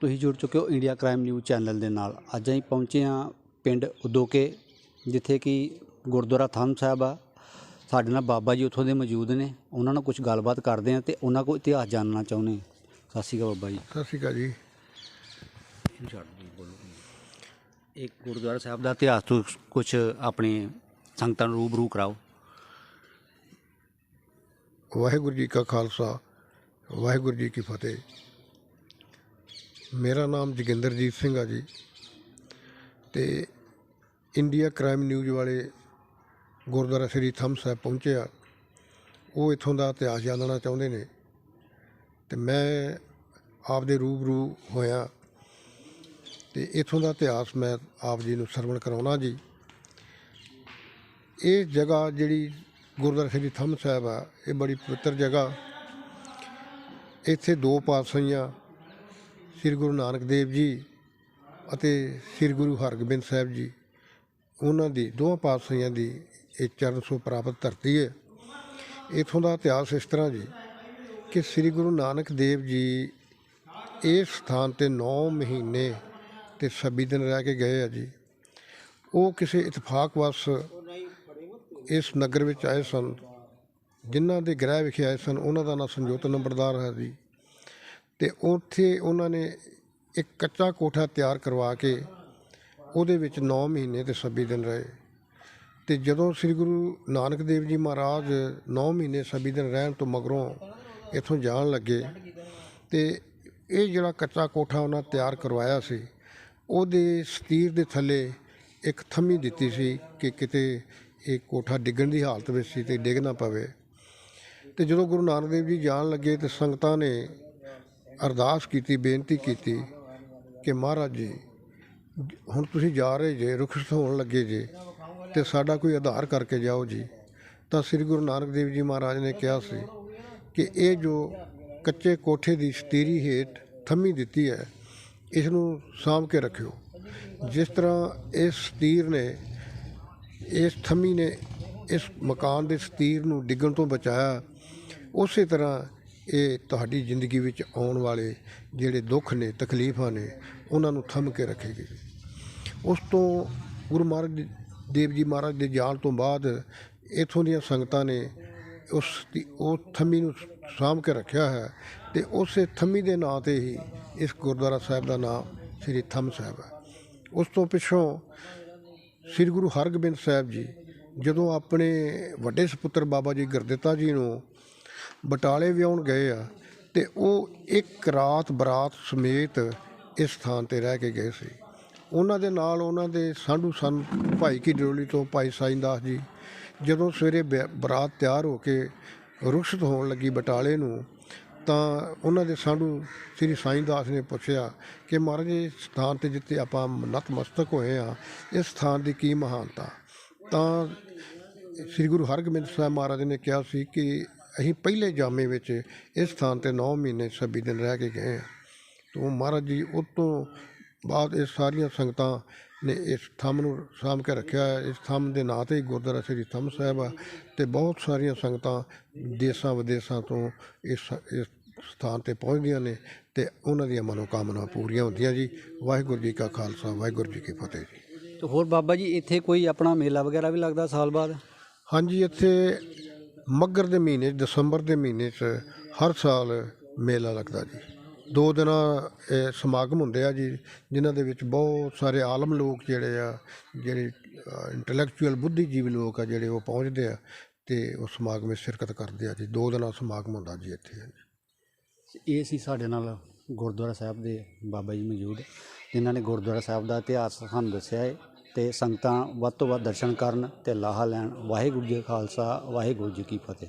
ਤੁਸੀਂ ਜੁੜ ਚੁੱਕੇ ਹੋ ਇੰਡੀਆ ਕ੍ਰਾਈਮ ਨਿਊਜ਼ ਚੈਨਲ ਦੇ ਨਾਲ। ਅੱਜ ਅਸੀਂ ਪਹੁੰਚੇ ਹਾਂ ਪਿੰਡ ਉਦੋਕੇ ਜਿੱਥੇ ਕਿ ਗੁਰਦੁਆਰਾ ਥੰਮ ਸਾਹਿਬ ਆ। ਸਾਡੇ ਨਾਲ ਬਾਬਾ ਜੀ ਉੱਥੋਂ ਦੇ ਮੌਜੂਦ ਨੇ। ਉਹਨਾਂ ਨਾਲ ਕੁਝ ਗੱਲਬਾਤ ਕਰਦੇ ਹਾਂ ਤੇ ਉਹਨਾਂ ਕੋਲ ਇਤਿਹਾਸ ਜਾਣਨਾ ਚਾਹੁੰਦੇ। ਸਤਿ ਸ਼੍ਰੀ ਅਕਾਲ ਬਾਬਾ ਜੀ। ਸਤਿ ਸ਼੍ਰੀ ਅਕਾਲ ਜੀ। ਇੱਕ ਗੁਰਦੁਆਰਾ ਸਾਹਿਬ ਦਾ ਇਤਿਹਾਸ ਤੋਂ ਕੁਝ ਆਪਣੇ ਸੰਗਤਾਂ ਨੂੰ ਰੂਬਰੂ ਕਰਾਓ। ਵਾਹਿਗੁਰੂ ਜੀ ਕਾ ਖਾਲਸਾ ਵਾਹਿਗੁਰੂ ਜੀ ਕੀ ਫਤਿਹ। ਮੇਰਾ ਨਾਮ ਜੋਗਿੰਦਰਜੀਤ ਸਿੰਘ ਆ ਜੀ। ਤੇ ਇੰਡੀਆ ਕ੍ਰਾਈਮ ਨਿਊਜ਼ ਵਾਲੇ ਗੁਰਦੁਆਰਾ ਸ੍ਰੀ ਥੰਮ ਸਾਹਿਬ ਪਹੁੰਚੇ ਆ। ਉਹ ਇਥੋਂ ਦਾ ਇਤਿਹਾਸ ਜਾਣਨਾ ਚਾਹੁੰਦੇ ਨੇ। ਤੇ ਮੈਂ ਆਪ ਦੇ ਰੂਬਰੂ ਹੋਇਆ। ਤੇ ਇਥੋਂ ਦਾ ਇਤਿਹਾਸ ਮੈਂ ਆਪ ਜੀ ਨੂੰ ਸਰਵਣ ਕਰਾਉਣਾ ਜੀ। ਇਹ ਜਗ੍ਹਾ ਜਿਹੜੀ ਗੁਰਦੁਆਰਾ ਸ੍ਰੀ ਥੰਮ ਸਾਹਿਬ ਆ, ਇਹ ਬੜੀ ਪਵਿੱਤਰ ਜਗ੍ਹਾ। ਇੱਥੇ ਦੋ ਪਾਤਸ਼ਾਹੀਆਂ ਸ੍ਰੀ ਗੁਰੂ ਨਾਨਕ ਦੇਵ ਜੀ ਅਤੇ ਸ੍ਰੀ ਗੁਰੂ ਹਰਗੋਬਿੰਦ ਸਾਹਿਬ ਜੀ, ਉਹਨਾਂ ਦੀ ਦੋਵਾਂ ਪਾਤਸ਼ਾਹੀਆਂ ਦੀ ਇਹ ਚਰਨ ਸੋ ਪ੍ਰਾਪਤ ਧਰਤੀ ਹੈ। ਇਥੋਂ ਦਾ ਇਤਿਹਾਸ ਇਸ ਤਰ੍ਹਾਂ ਜੀ ਕਿ ਸ੍ਰੀ ਗੁਰੂ ਨਾਨਕ ਦੇਵ ਜੀ ਇਸ ਸਥਾਨ ਤੇ 9 ਮਹੀਨੇ ਤੇ 26 ਦਿਨ ਰਹਿ ਕੇ ਗਏ ਆ ਜੀ। ਉਹ ਕਿਸੇ ਇਤਫਾਕ ਵਸ ਇਸ ਨਗਰ ਵਿੱਚ ਆਏ ਸਨ, ਜਿਨ੍ਹਾਂ ਦੇ ਗ੍ਰਹਿ ਵਿਖੇ ਆਏ ਸਨ, ਉਹਨਾਂ ਦਾ ਨਾਂ ਸੰਜੋਤ ਨੰਬਰਦਾਰ ਹੈ ਜੀ। ਤੇ ਉੱਥੇ ਉਹਨਾਂ ਨੇ ਇੱਕ ਕੱਚਾ ਕੋਠਾ ਤਿਆਰ ਕਰਵਾ ਕੇ ਉਹਦੇ ਵਿੱਚ ਨੌ ਮਹੀਨੇ ਅਤੇ ਛੱਬੀ ਦਿਨ ਰਹੇ। ਅਤੇ ਜਦੋਂ ਸ੍ਰੀ ਗੁਰੂ ਨਾਨਕ ਦੇਵ ਜੀ ਮਹਾਰਾਜ ਨੌ ਮਹੀਨੇ 26 ਦਿਨ ਰਹਿਣ ਤੋਂ ਮਗਰੋਂ ਇੱਥੋਂ ਜਾਣ ਲੱਗੇ ਅਤੇ ਇਹ ਜਿਹੜਾ ਕੱਚਾ ਕੋਠਾ ਉਹਨਾਂ ਤਿਆਰ ਕਰਵਾਇਆ ਸੀ, ਉਹਦੇ ਸਤੀਰ ਦੇ ਥੱਲੇ ਇੱਕ ਥੰਮੀ ਦਿੱਤੀ ਸੀ ਕਿ ਕਿਤੇ ਇਹ ਕੋਠਾ ਡਿੱਗਣ ਦੀ ਹਾਲਤ ਵਿੱਚ ਸੀ ਤੇ ਡਿੱਗ ਨਾ ਪਵੇ। ਤੇ ਜਦੋਂ ਗੁਰੂ ਨਾਨਕ ਦੇਵ ਜੀ ਜਾਣ ਲੱਗੇ ਤੇ ਸੰਗਤਾਂ ਨੇ ਅਰਦਾਸ ਕੀਤੀ, ਬੇਨਤੀ ਕੀਤੀ ਕਿ ਮਹਾਰਾਜ ਜੀ, ਹੁਣ ਤੁਸੀਂ ਜਾ ਰਹੇ ਜੇ ਰੁਖਸਤ ਹੋਣ ਲੱਗੇ ਜੇ, ਤੇ ਸਾਡਾ ਕੋਈ ਆਧਾਰ ਕਰਕੇ ਜਾਓ ਜੀ। ਤਾਂ ਸ੍ਰੀ ਗੁਰੂ ਨਾਨਕ ਦੇਵ ਜੀ ਮਹਾਰਾਜ ਨੇ ਕਿਹਾ ਸੀ ਕਿ ਇਹ ਜੋ ਕੱਚੇ ਕੋਠੇ ਦੀ ਸਤੀਰੀ ਹੇਠ ਥੰਮੀ ਦਿੱਤੀ ਹੈ ਇਸ ਨੂੰ ਸਾਂਭ ਕੇ ਰੱਖਿਓ। ਜਿਸ ਤਰ੍ਹਾਂ ਇਸ ਸਤੀਰ ਨੇ, ਇਸ ਥੰਮੀ ਨੇ ਇਸ ਮਕਾਨ ਦੇ ਸਤੀਰ ਨੂੰ ਡਿੱਗਣ ਤੋਂ ਬਚਾਇਆ, ਉਸੇ ਤਰ੍ਹਾਂ ਇਹ ਤੁਹਾਡੀ ਜ਼ਿੰਦਗੀ ਵਿੱਚ ਆਉਣ ਵਾਲੇ ਜਿਹੜੇ ਦੁੱਖ ਨੇ, ਤਕਲੀਫਾਂ ਨੇ, ਉਹਨਾਂ ਨੂੰ ਥੰਮ ਕੇ ਰੱਖੇਗੀ। ਉਸ ਤੋਂ ਗੁਰੂ ਮਹਾਰਾਜ ਦੇਵ ਜੀ ਮਹਾਰਾਜ ਦੇ ਜਾਣ ਤੋਂ ਬਾਅਦ ਇਥੋਂ ਦੀਆਂ ਸੰਗਤਾਂ ਨੇ ਉਸ ਦੀ- ਉਹ ਥੰਮੀ ਨੂੰ ਸਾਂਭ ਕੇ ਰੱਖਿਆ ਹੈ ਤੇ ਉਸੇ ਥੰਮੀ ਦੇ ਨਾਂ ਤੇ ਹੀ ਇਸ ਗੁਰਦੁਆਰਾ ਸਾਹਿਬ ਦਾ ਨਾਮ ਸ੍ਰੀ ਥੰਮ ਸਾਹਿਬ ਹੈ। ਉਸ ਤੋਂ ਪਿੱਛੋਂ ਸ੍ਰੀ ਗੁਰੂ ਹਰਗੋਬਿੰਦ ਸਾਹਿਬ ਜੀ ਜਦੋਂ ਆਪਣੇ ਵੱਡੇ ਸੁਪੁੱਤਰ ਬਾਬਾ ਜੀ ਗੁਰਦਿੱਤਾ ਜੀ ਨੂੰ ਬਟਾਲੇ ਵਿਆਉਣ ਗਏ ਆ ਤੇ ਉਹ ਇੱਕ ਰਾਤ ਬਰਾਤ ਸਮੇਤ ਇਸ ਸਥਾਨ ਤੇ ਰਹਿ ਕੇ ਗਏ ਸੀ। ਉਹਨਾਂ ਦੇ ਨਾਲ ਉਹਨਾਂ ਦੇ ਸਾਧੂ ਸਨ ਭਾਈ ਕੀ ਡੋਲੀ ਤੋਂ ਭਾਈ ਸਾਈਂ ਦਾਸ ਜੀ, ਜਦੋਂ ਸਵੇਰੇ ਬ- ਬਰਾਤ ਤਿਆਰ ਹੋ ਕੇ ਰੁਖਸਤ ਹੋਣ ਲੱਗੀ ਬਟਾਲੇ ਨੂੰ, ਤਾਂ ਉਹਨਾਂ ਦੇ ਸਾਧੂ ਸ੍ਰੀ ਸਾਈਂ ਦਾਸ ਨੇ ਪੁੱਛਿਆ ਕਿ ਮਹਾਰਾਜ ਇਸ ਸਥਾਨ ਤੇ ਜਿੱਥੇ ਆਪਾਂ ਨਤਮਸਤਕ ਹੋਏ ਆ, ਇਸ ਸਥਾਨ ਦੀ ਕੀ ਮਹਾਨਤਾ? ਤਾਂ ਸ੍ਰੀ ਗੁਰੂ ਹਰਗੋਬਿੰਦ ਸਾਹਿਬ ਮਹਾਰਾਜ ਨੇ ਕਿਹਾ ਸੀ ਕਿ ਅਸੀਂ ਪਹਿਲੇ ਜਾਮੇ ਵਿੱਚ ਇਸ ਸਥਾਨ ਤੇ 9 ਮਹੀਨੇ 26 ਦਿਨ ਰਹਿ ਕੇ ਗਏ ਹਾਂ। ਤੋਂ ਮਹਾਰਾਜ ਜੀ ਉਸ ਤੋਂ ਬਾਅਦ ਇਹ ਸਾਰੀਆਂ ਸੰਗਤਾਂ ਨੇ ਇਸ ਥੰਮ ਨੂੰ ਸਾਂਭ ਕੇ ਰੱਖਿਆ ਹੈ। ਇਸ ਥੰਮ ਦੇ ਨਾਂ ਤੇ ਹੀ ਗੁਰਦੁਆਰਾ ਸ੍ਰੀ ਥੰਮ ਸਾਹਿਬ ਆ ਤੇ ਬਹੁਤ ਸਾਰੀਆਂ ਸੰਗਤਾਂ ਦੇਸਾਂ ਵਿਦੇਸਾਂ ਤੋਂ ਇਸ ਇਸ ਸਥਾਨ ਤੇ ਪਹੁੰਚਦੀਆਂ ਨੇ ਤੇ ਉਹਨਾਂ ਦੀਆਂ ਮਨੋਕਾਮਨਾ ਪੂਰੀਆਂ ਹੁੰਦੀਆਂ ਜੀ। ਵਾਹਿਗੁਰੂ ਜੀ ਕਾ ਖਾਲਸਾ ਵਾਹਿਗੁਰੂ ਜੀ ਕੀ ਫਤਿਹ ਜੀ। ਤੇ ਹੋਰ ਬਾਬਾ ਜੀ ਇੱਥੇ ਕੋਈ ਆਪਣਾ ਮੇਲਾ ਵਗੈਰਾ ਵੀ ਲੱਗਦਾ ਸਾਲ ਬਾਅਦ? ਹਾਂਜੀ ਇੱਥੇ ਮੱਘਰ ਦੇ ਮਹੀਨੇ 'ਚ, ਦਸੰਬਰ ਦੇ ਮਹੀਨੇ 'ਚ ਹਰ ਸਾਲ ਮੇਲਾ ਲੱਗਦਾ ਜੀ। ਦੋ ਦਿਨਾਂ ਇਹ ਸਮਾਗਮ ਹੁੰਦੇ ਆ ਜੀ ਜਿਨ੍ਹਾਂ ਦੇ ਵਿੱਚ ਬਹੁਤ ਸਾਰੇ ਆਲਮ ਲੋਕ ਜਿਹੜੇ ਆ ਜਿਹੜੇ ਇੰਟੈਲੈਕਚੁਅਲ ਬੁੱਧੀਜੀਵੀ ਲੋਕ ਆ ਜਿਹੜੇ ਉਹ ਪਹੁੰਚਦੇ ਆ ਤੇ ਉਹ ਸਮਾਗਮ ਵਿੱਚ ਸ਼ਿਰਕਤ ਕਰਦੇ ਆ ਜੀ। ਦੋ ਦਿਨਾਂ ਸਮਾਗਮ ਹੁੰਦਾ ਜੀ ਇੱਥੇ। ਇਹ ਸੀ ਸਾਡੇ ਨਾਲ ਗੁਰਦੁਆਰਾ ਸਾਹਿਬ ਦੇ ਬਾਬਾ ਜੀ ਮੌਜੂਦ ਜਿਨ੍ਹਾਂ ਨੇ ਗੁਰਦੁਆਰਾ ਸਾਹਿਬ ਦਾ ਇਤਿਹਾਸ ਸਾਨੂੰ ਦੱਸਿਆ ਹੈ। ਤੇ ਸੰਗਤਾਂ ਵੱਧ ਤੋਂ ਵੱਧ ਦਰਸ਼ਨ ਕਰਨ ਤੇ ਲਾਹਾ ਲੈਣ। ਵਾਹਿਗੁਰੂ ਜੀ ਕਾ ਖਾਲਸਾ, ਵਾਹਿਗੁਰੂ ਜੀ ਕੀ ਫਤਿਹ।